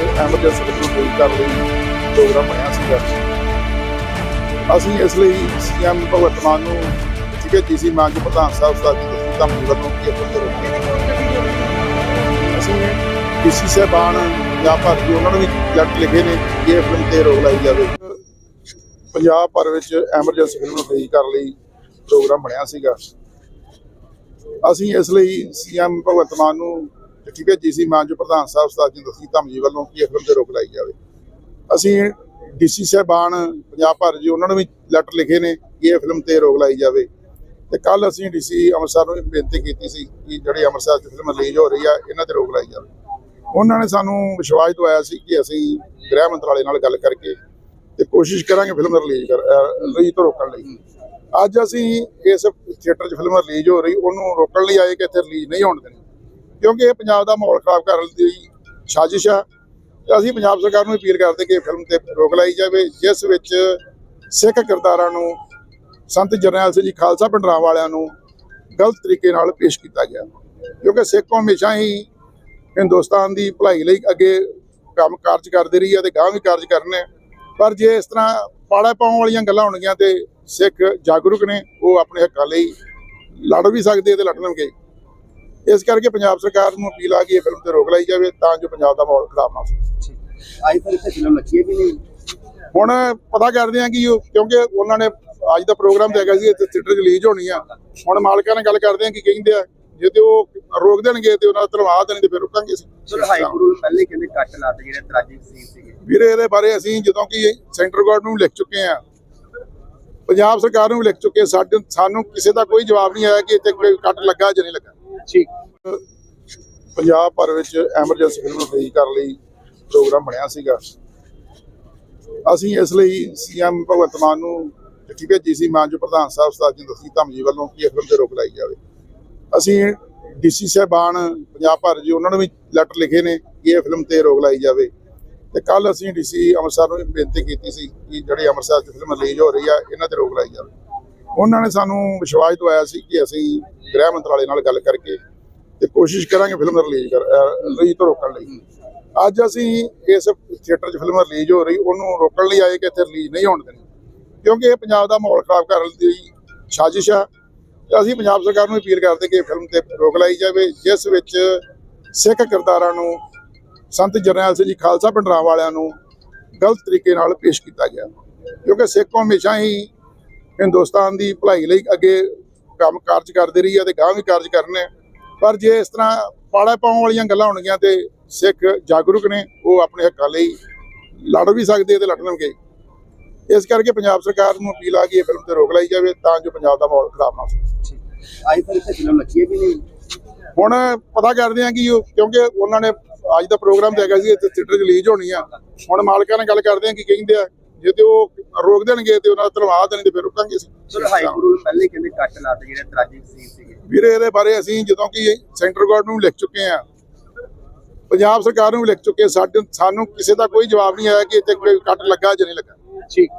Emergency ਨੂੰ ਪੂਰੀ ਕਰ ਲਈ ਪ੍ਰੋਗਰਾਮ ਬਣਿਆ ਸੀਗਾ। ਅਸੀਂ ਇਸ ਲਈ ਸੀਐਮ ਭਗਵੰਤ ਮਾਨ ਨੂੰ ਠੀਕ ਜੀਸੀ ਮਾਨ ਜੀ, ਪ੍ਰਧਾਨ ਸਾਹਿਬ ਸਾਹਿਬ ਜੀ ਵੱਲੋਂ ਕੀ ਅਪੀਲ ਅਸੀਂ ਡੀਸੀ ਸਾਹਿਬਾਨ ਜਾਂ ਭਰ ਉਹਨਾਂ ਨੂੰ ਵੀ ਲੈਟਰ ਲਿਖੇ ਨੇ ਕਿ ਇਹ ਫਿਲਮ ਤੇ ਰੋਕ ਲਾਈ ਜਾਵੇ। ਪੰਜਾਬ ਭਰ ਵਿੱਚ ਐਮਰਜੈਂਸੀ ਫਿਲਮ ਰਿਲੀਜ਼ ਕਰਨ ਲਈ ਪ੍ਰੋਗਰਾਮ ਬਣਿਆ ਸੀਗਾ। ਅਸੀਂ ਇਸ ਲਈ ਸੀਐਮ ਭਗਵੰਤ ਮਾਨ ਨੂੰ ਚਿੱਠੀ ਭੇਜੀ ਸੀ ਮਾਨਜੋ ਪ੍ਰਧਾਨ ਸਾਹਿਬ ਸਾਹਿਬ ਜੀ ਦਸੀ ਧਮਜੀ ਵੱਲੋਂ ਕਿ ਇਹ ਫਿਲਮ ਤੇ ਰੋਕ ਲਾਈ ਜਾਵੇ। ਅਸੀਂ ਡੀਸੀ ਸਾਹਿਬਾਨ ਪੰਜਾਬ ਭਰ ਜੀ, ਉਹਨਾਂ ਨੂੰ ਵੀ ਲੈਟਰ ਲਿਖੇ ਨੇ ਕਿ ਇਹ ਫਿਲਮ ਤੇ ਰੋਕ ਲਾਈ ਜਾਵੇ। ਤੇ ਕੱਲ ਅਸੀਂ ਡੀਸੀ ਅੰਮ੍ਰਿਤਸਰ ਨੂੰ ਬੇਨਤੀ ਕੀਤੀ ਸੀ ਕਿ ਜਿਹੜੇ ਅੰਮ੍ਰਿਤਸਰ 'ਚ ਫਿਲਮ ਰਿਲੀਜ਼ ਹੋ ਰਹੀ ਆ, ਇਹਨਾਂ ਤੇ ਰੋਕ ਲਾਈ ਜਾਵੇ। ਉਹਨਾਂ ਨੇ ਸਾਨੂੰ ਵਿਸ਼ਵਾਸ ਦਵਾਇਆ ਸੀ ਕਿ ਅਸੀਂ ਗ੍ਰਹਿ ਮੰਤਰਾਲੇ ਨਾਲ ਗੱਲ ਕਰਕੇ ਤੇ ਕੋਸ਼ਿਸ਼ ਕਰਾਂਗੇ ਫਿਲਮ ਰਿਲੀਜ਼ ਕਰ ਰਿਲੀਜ਼ ਤੋਂ ਰੋਕਣ ਲਈ। ਅੱਜ ਅਸੀਂ ਇਸ ਥੀਏਟਰ 'ਚ ਫਿਲਮ ਰਿਲੀਜ਼ ਹੋ ਰਹੀ, ਉਹਨੂੰ ਰੋਕਣ ਲਈ ਆਏ ਕਿ ਇੱਥੇ ਰਿਲੀਜ਼ ਨਹੀਂ ਹੋਣ ਦੇਣੀ। ਕਿਉਂਕਿ ਇਹ ਪੰਜਾਬ ਦਾ ਮਾਹੌਲ ਖਰਾਬ ਕਰਨ ਦੀ ਸਾਜ਼ਿਸ਼ ਆ। ਤੇ ਅਸੀਂ ਪੰਜਾਬ ਸਰਕਾਰ ਨੂੰ ਅਪੀਲ ਕਰਦੇ ਕਿ ਫਿਲਮ ਤੇ ਰੋਕ ਲਾਈ ਜਾਵੇ, ਜਿਸ ਵਿੱਚ ਸਿੱਖ ਕਿਰਦਾਰਾਂ ਨੂੰ, ਸੰਤ ਜਰਨੈਲ ਸਿੰਘ ਜੀ, ਖਾਲਸਾ ਪਿੰਡਰਾਂ ਵਾਲਿਆਂ ਨੂੰ ਗਲਤ ਤਰੀਕੇ ਨਾਲ ਪੇਸ਼ ਕੀਤਾ ਗਿਆ। ਕਿਉਂਕਿ ਸਿੱਖ ਹਮੇਸ਼ਾ ਹੀ ਹਿੰਦੁਸਤਾਨ ਦੀ ਭਲਾਈ ਲਈ ਅੱਗੇ ਕੰਮ ਕਾਰਜ ਕਰਦੇ ਰਹੀ ਹੈ ਤੇ ਗਾਂ ਵੀ ਕਾਰਜ ਕਰਨੇ ਪਰ ਜੇ ਇਸ ਤਰ੍ਹਾਂ ਪਾੜਾ ਪਾਉਣ ਵਾਲੀਆਂ ਗੱਲਾਂ ਹੋਣਗੀਆਂ ਤੇ ਸਿੱਖ ਜਾਗਰੂਕ ਨੇ, ਉਹ ਆਪਣੇ ਹੱਕਾਂ ਲਈ ਲੜ ਵੀ ਸਕਦੇ ਤੇ ਲੜਨਗੇ ਇਸ ਕਰਕੇ ਪੰਜਾਬ ਸਰਕਾਰ ਨੂੰ ਅਪੀਲ ਆ ਕਿ ਇਹ ਫਿਲਮ ਤੇ ਰੋਕ ਲਾਈ ਜਾਵੇ ਤਾਂ ਜੋ ਪੰਜਾਬ ਦਾ ਮਾਹੌਲ ਖਰਾਬ ਨਾ ਹੋਵੇ ਆਈ ਫਿਰ ਇੱਥੇ ਫਿਲਮ ਲੱਗੀ ਹੈ ਕਿ ਨਹੀਂ? ਹੁਣ ਪਤਾ ਕਰਦੇ ਆ ਕਿ ਉਹ ਕਿਉਂਕਿ ਉਹਨਾਂ ਨੇ ਅੱਜ ਦਾ ਪ੍ਰੋਗਰਾਮ ਤੇ ਹੈਗਾ ਸੀ ਇੱਥੇ ਥੀਏਟਰ ਰਿਲੀਜ਼ ਹੋਣੀ ਆ। ਹੁਣ ਮਾਲਕਾਂ ਨਾਲ ਗੱਲ ਕਰਦੇ ਆ ਕਿ ਕਹਿੰਦੇ ਆ ਜੇ ਤੇ ਉਹ ਰੋਕ ਦੇਣਗੇ ਤੇ ਉਹਨਾਂ ਦਾ ਧੰਨਵਾਦ ਦੇਣ ਤੇ ਫਿਰ ਰੁਕਾਂਗੇ ਅਸੀਂ। ਸਰ ਹਾਈ ਕੋਰਟ ਪਹਿਲੇ ਕਹਿੰਦੇ ਕੱਟ ਲਾਤੇ ਜਿਹੜੇ ਤਰਾਜੀ ਸੀਨ ਸੀਗੇ। ਵੀਰੇ ਇਹਦੇ ਬਾਰੇ ਅਸੀਂ ਜਦੋਂ ਕਿ ਸੈਂਟਰ ਗਵਰਨਮੈਂਟ ਨੂੰ ਲਿਖ ਚੁੱਕੇ ਆ ਪੰਜਾਬ ਸਰਕਾਰ ਨੂੰ ਵੀ ਲਿਖ ਚੁੱਕੇ ਸਾਡੇ ਸਾਨੂੰ ਕਿਸੇ ਦਾ ਕੋਈ ਜਵਾਬ ਨਹੀਂ ਆਇਆ ਕਿ ਇੱਥੇ ਕੋਈ ਕੱਟ ਲੱਗਾ ਜਾਂ ਨਹੀਂ ਲੱਗਾ। ਠੀਕ। ਪੰਜਾਬ ਭਰ ਵਿੱਚ ਐਮਰਜੈਂਸੀ ਫਿਲਮ ਰਿਲੀਜ਼ ਕਰਨ ਲਈ ਪ੍ਰੋਗਰਾਮ ਬਣਿਆ ਸੀਗਾ। ਅਸੀਂ ਇਸ ਲਈ ਸੀਐਮ ਭਗਵੰਤ ਮਾਨ ਨੂੰ ਚਿੱਠੀ ਭੇਜੀ ਸੀ ਮਾਨਜੋ ਪ੍ਰਧਾਨ ਸਾਹਿਬ ਸਾਹਿਬ ਜੀ ਦਸੀ ਧਮਜੀ ਵੱਲੋਂ ਕਿ ਇਹ ਫਿਲਮ ਤੇ ਰੋਕ ਲਾਈ ਜਾਵੇ। ਅਸੀਂ ਡੀਸੀ ਸਾਹਿਬਾਨ ਪੰਜਾਬ ਭਰ ਜੀ ਉਹਨਾਂ ਨੂੰ ਵੀ ਲੈਟਰ ਲਿਖੇ ਨੇ ਕਿ ਇਹ ਫਿਲਮ ਤੇ ਰੋਕ ਲਾਈ ਜਾਵੇ। ਤੇ ਕੱਲ ਅਸੀਂ ਡੀਸੀ ਅੰਮ੍ਰਿਤਸਰ ਨੂੰ ਬੇਨਤੀ ਕੀਤੀ ਸੀ ਕਿ ਜਿਹੜੀ ਅੰਮ੍ਰਿਤਸਰ 'ਚ ਫਿਲਮ ਰਿਲੀਜ਼ ਹੋ ਰਹੀ ਆ, ਇਹਨਾਂ ਤੇ ਰੋਕ ਲਾਈ ਜਾਵੇ। ਉਹਨਾਂ ਨੇ ਸਾਨੂੰ ਵਿਸ਼ਵਾਸ ਦਵਾਇਆ ਸੀ ਕਿ ਅਸੀਂ ਗ੍ਰਹਿ ਮੰਤਰਾਲੇ ਨਾਲ ਗੱਲ ਕਰਕੇ ਤੇ ਕੋਸ਼ਿਸ਼ ਕਰਾਂਗੇ ਫਿਲਮ ਰਿਲੀਜ਼ ਕਰ ਰਿਲੀਜ਼ ਤੋਂ ਰੋਕਣ ਲਈ। ਅੱਜ ਅਸੀਂ ਇਸ ਥੀਏਟਰ 'ਚ ਫਿਲਮ ਰਿਲੀਜ਼ ਹੋ ਰਹੀ, ਉਹਨੂੰ ਰੋਕਣ ਲਈ ਆਏ ਕਿ ਇੱਥੇ ਰਿਲੀਜ਼ ਨਹੀਂ ਹੋਣ ਦੇਣੀ। ਕਿਉਂਕਿ ਇਹ ਪੰਜਾਬ ਦਾ ਮਾਹੌਲ ਖਰਾਬ ਕਰਨ ਦੀ ਸਾਜ਼ਿਸ਼ ਆ। ਤੇ ਅਸੀਂ ਪੰਜਾਬ ਸਰਕਾਰ ਨੂੰ ਅਪੀਲ ਕਰਦੇ ਕਿ ਫਿਲਮ ਤੇ ਰੋਕ ਲਾਈ ਜਾਵੇ, ਜਿਸ ਵਿੱਚ ਸਿੱਖ ਕਿਰਦਾਰਾਂ ਨੂੰ ਸੰਤ ਜਰਨੈਲ ਸਿੰਘ ਜੀ ਖਾਲਸਾ ਪਿੰਡਰਾਂ ਵਾਲਿਆਂ ਨੂੰ ਗਲਤ ਤਰੀਕੇ ਨਾਲ ਪੇਸ਼ ਕੀਤਾ ਗਿਆ। ਕਿਉਂਕਿ ਸਿੱਖ ਹਮੇਸ਼ਾ ਹੀ ਹਿੰਦੁਸਤਾਨ ਦੀ ਭਲਾਈ ਲਈ ਅੱਗੇ ਕੰਮ ਕਾਰਜ ਕਰਦੇ ਰਹੀ ਹੈ ਤੇ ਗਾਂ ਵੀ ਕਾਰਜ ਕਰਨੇ ਪਰ ਜੇ ਇਸ ਤਰ੍ਹਾਂ ਪਾੜਾ ਪਾਉਣ ਵਾਲੀਆਂ ਗੱਲਾਂ ਹੋਣਗੀਆਂ ਤੇ ਸਿੱਖ ਜਾਗਰੂਕ ਨੇ ਉਹ ਆਪਣੇ ਹੱਕਾਂ ਲਈ ਲੜ ਵੀ ਸਕਦੇ ਤੇ ਲੜਨਗੇ। ਇਸ ਕਰਕੇ ਪੰਜਾਬ ਸਰਕਾਰ ਨੂੰ ਅਪੀਲ ਆ ਕਿ ਇਹ ਫਿਲਮ ਤੇ ਰੋਕ ਲਾਈ ਜਾਵੇ ਤਾਂ ਜੋ ਪੰਜਾਬ ਦਾ ਮਾਹੌਲ ਖਰਾਬ ਨਾ ਹੋਵੇ। ਆਈ ਫਿਰ ਇੱਥੇ ਫਿਲਮ ਲੱਗੀ ਕਿ ਨਹੀਂ। ਹੁਣ ਪਤਾ ਕਰਦੇ ਆ ਕਿ ਕਿਉਂਕਿ ਉਹਨਾਂ ਨੇ ਅੱਜ ਦਾ ਪ੍ਰੋਗਰਾਮ ਤੇ ਹੈਗਾ ਸੀ ਇੱਥੇ ਥੀਏਟਰ ਰਿਲੀਜ਼ ਹੋਣੀ ਆ। ਹੁਣ ਮਾਲਕਾਂ ਨਾਲ ਗੱਲ ਕਰਦੇ ਆ ਕਿ ਕਹਿੰਦੇ ਆ। ਜੇ ਤੇ ਉਹ ਰੋਕ ਦੇਣਗੇ ਤੇ ਉਹਨਾਂ ਦਾ ਧੰਨਵਾਦ ਦੇਣ ਤੇ ਫਿਰ ਰੁਕਾਂਗੇ ਅਸੀਂ। ਸਰ ਹਾਈ ਨੂੰ ਪਹਿਲੇ ਕਹਿੰਦੇ ਕੱਟ ਲਾਤੇ ਜਿਹੜੇ ਤਰਾਜੀ ਸੀਨ ਸੀਗੇ? ਵੀਰੇ ਇਹਦੇ ਬਾਰੇ ਅਸੀਂ ਜਦੋਂ ਕਿ ਸੈਂਟਰ ਗਵਰਨਮੈਂਟ ਨੂੰ ਲਿਖ ਚੁੱਕੇ ਆ ਪੰਜਾਬ ਸਰਕਾਰ ਨੂੰ ਲਿਖ ਚੁੱਕੇ ਸਾਡੇ ਸਾਨੂੰ ਕਿਸੇ ਦਾ ਕੋਈ ਜਵਾਬ ਨਹੀਂ ਆਇਆ ਕਿ ਇੱਥੇ ਕੋਈ ਕੱਟ ਲੱਗਾ ਜਾਂ ਨਹੀਂ ਲੱਗਾ। ਠੀਕ।